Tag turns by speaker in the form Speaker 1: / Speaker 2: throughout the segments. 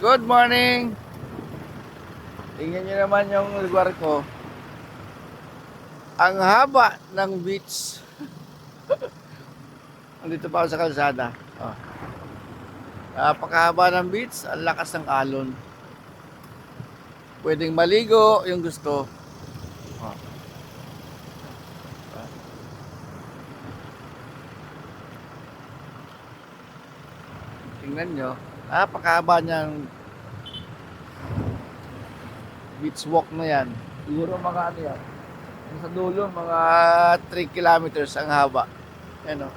Speaker 1: Good morning! Tingnan nyo naman yung lugar ko. Ang haba ng beach. Andito pa ako sa kalsada. Oh. Napakahaba ng beach, ang lakas ng alon. Pwedeng maligo yung gusto. Oh. Tingnan nyo. Napakahaba niyang beach walk na yan. Siguro mga ano yan. Sa dulo, mga 3 kilometers ang haba. Yan o.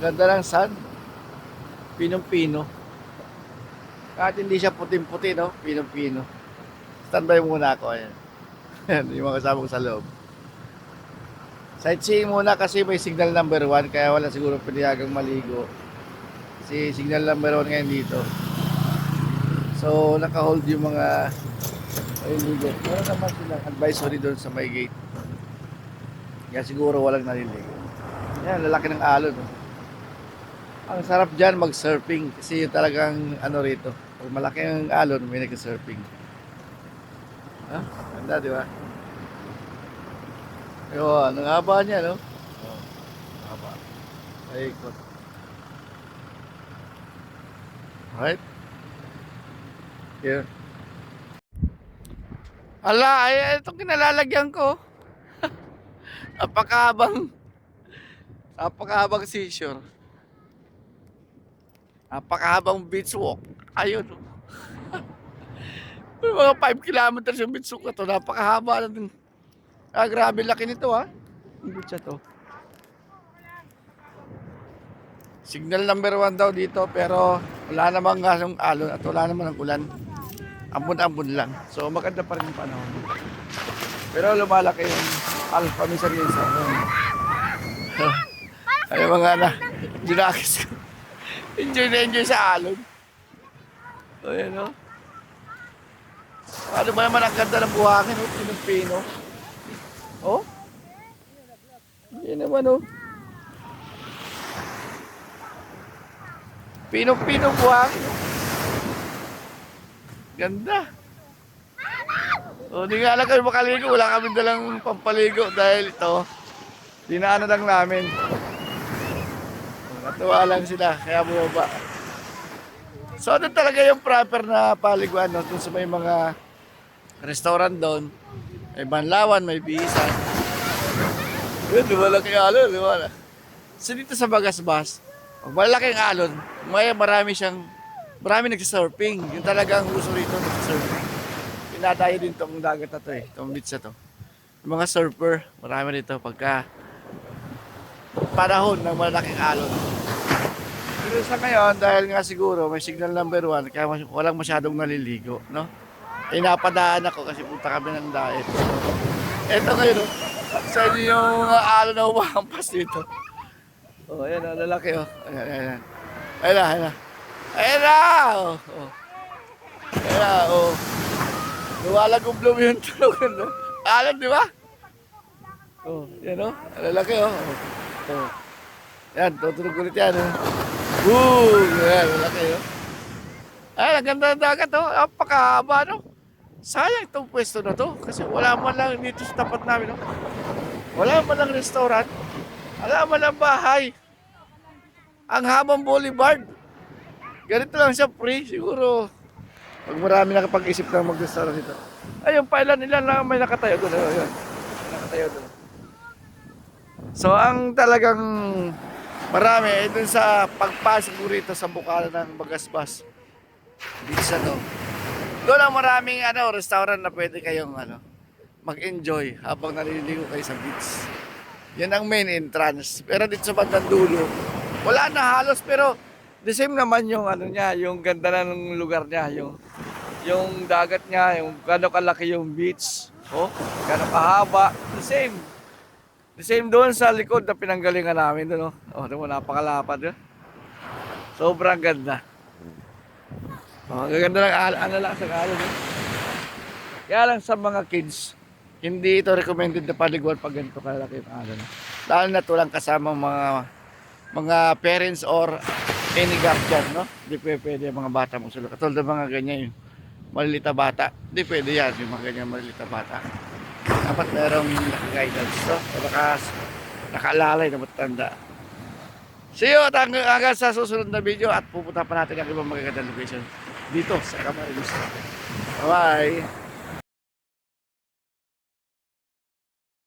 Speaker 1: Ganda ng sun. Pinong-pino. Kahit hindi siya puting-puti, no? Pinong-pino. Standby muna ako. Ayan, yung mga kasama ko sa loob. Sightseeing muna kasi may signal number 1 kaya wala siguro pinayagang maligo. Kasi signal number 1 ngayon dito. So, naka-hold yung mga maliligo. Meron naman silang advisory doon sa may gate. Kaya siguro walang naliligo. Yan, lalaki ng alon. Ang sarap dyan mag-surfing kasi yung talagang ano rito. Pag malaki ang alon, may nag-surfing. Ha? Ganda, di ba? Ayun, ang haba niya, no? Oh, haba. Ay, ikot. Alright. Here. Ala, ay, itong kinalalagyan ko. napakahabang, napakahabang seashore. Napakahabang beach walk. Ayun. mga 5 kilometers yung beach walk na to. Napakahaba na. Ah, grabe laki nito ha. Ang beach to. Signal number 1 daw dito pero wala namang gasong alon at wala naman ang ulan. Ambon-ambon lang. So maganda pa rin yung panahon. Pero lumalaki yung alpha minsan-minsan. Ay mga na, dinakis ko. Enjoy na enjoy sa alon. O yan o. Ano ba naman ang ganda ng buhangin o? Pinong-pino. Oh? Yan naman oh. Pinong-pino buhangin. oh. Ganda. O, di nga lang kami makaligo. Wala kami dalang pampaligo dahil ito, dinaanan lang namin. Natuwa lang sila, kaya bumaba. So, doon talaga yung proper na paliguan, no? Doon sa may mga restaurant doon. May banlawan, may bihisan. Yun, lumalaki alon, lumala. So, dito sa Bagasbas, pag malaki ang alon, may marami siyang, marami nagsisurfing. Yung talagang gusto rito nagsisurfing. Pinadayo din tong dagat na to eh, tong beach na to. Yung mga surfer, marami dito pagka panahon ng malaking alon. Pero sa ngayon, dahil nga siguro may signal number one, kaya mas- walang masyadong naliligo, no? Eh, napadaan ako kasi punta kami ng diet. Eto ngayon, oh. sa inyo yung alon na umahampas dito. Oh, ayan na, lalaki, oh. Ayan, ayan, ayan. Ayan na, ayan na. Ayan na! Oh, oh. Ayan na, oh. Luwalagublob yung tulugan, no? Alon, di ba? Oh, yan, oh. Ang lalaki, oh. oh. oh. Yan, tutulog ulit yan, oh. Boom! Yan, lalaki, oh. Ay, ang ganda ng dagat, oh. Napakahaba, no? Sayang itong pwesto na to. Kasi wala man lang dito sa tapat namin, no? Wala man lang restaurant. Wala man lang bahay. Ang habang boulevard. Ganito lang siya free. Siguro, pag marami nakapag-isip na mag-restaurant dito. Ayun, pailan nila lang may nakatayo doon. Ayun, ayun. Nakatayo doon. So, ang talagang marami ay dun sa pagpasok rito sa bukala ng Bagasbas. Dito sa to. Doon ang maraming ano, restaurant na pwede kayong ano, mag-enjoy habang naliligo kayo sa beach. Yan ang main entrance. Pero dito sa bandang dulo, wala na halos pero the same naman yung ano niya, yung ganda na ng lugar niya, yung yung dagat niya, yung gano'ng kalaki yung beach, oh, gano'ng kahaba, the same. The same doon sa likod na pinanggalingan namin doon, oh. Oh, doon napakalapad, oh. Sobrang ganda. Oh, ang ganda ng al ano lang sa alon. Eh. Kaya lang sa mga kids, hindi ito recommended na paliguan pag ganito kalaki yung alon. Lalo na tulang kasama mga mga parents or any guardian, no? Hindi pwede, pwede mga bata magsulok. Katulad ng mga ganyan yung malilita bata. Hindi pwede yan, yung mga ganyan malilita bata. Dapat merong naka-guidance, no? O naka, nakaalalay na matanda. See you at hanggang, hanggang sa susunod na video at pupunta pa natin ang ibang magagandang location dito sa Camarines. Bye-bye!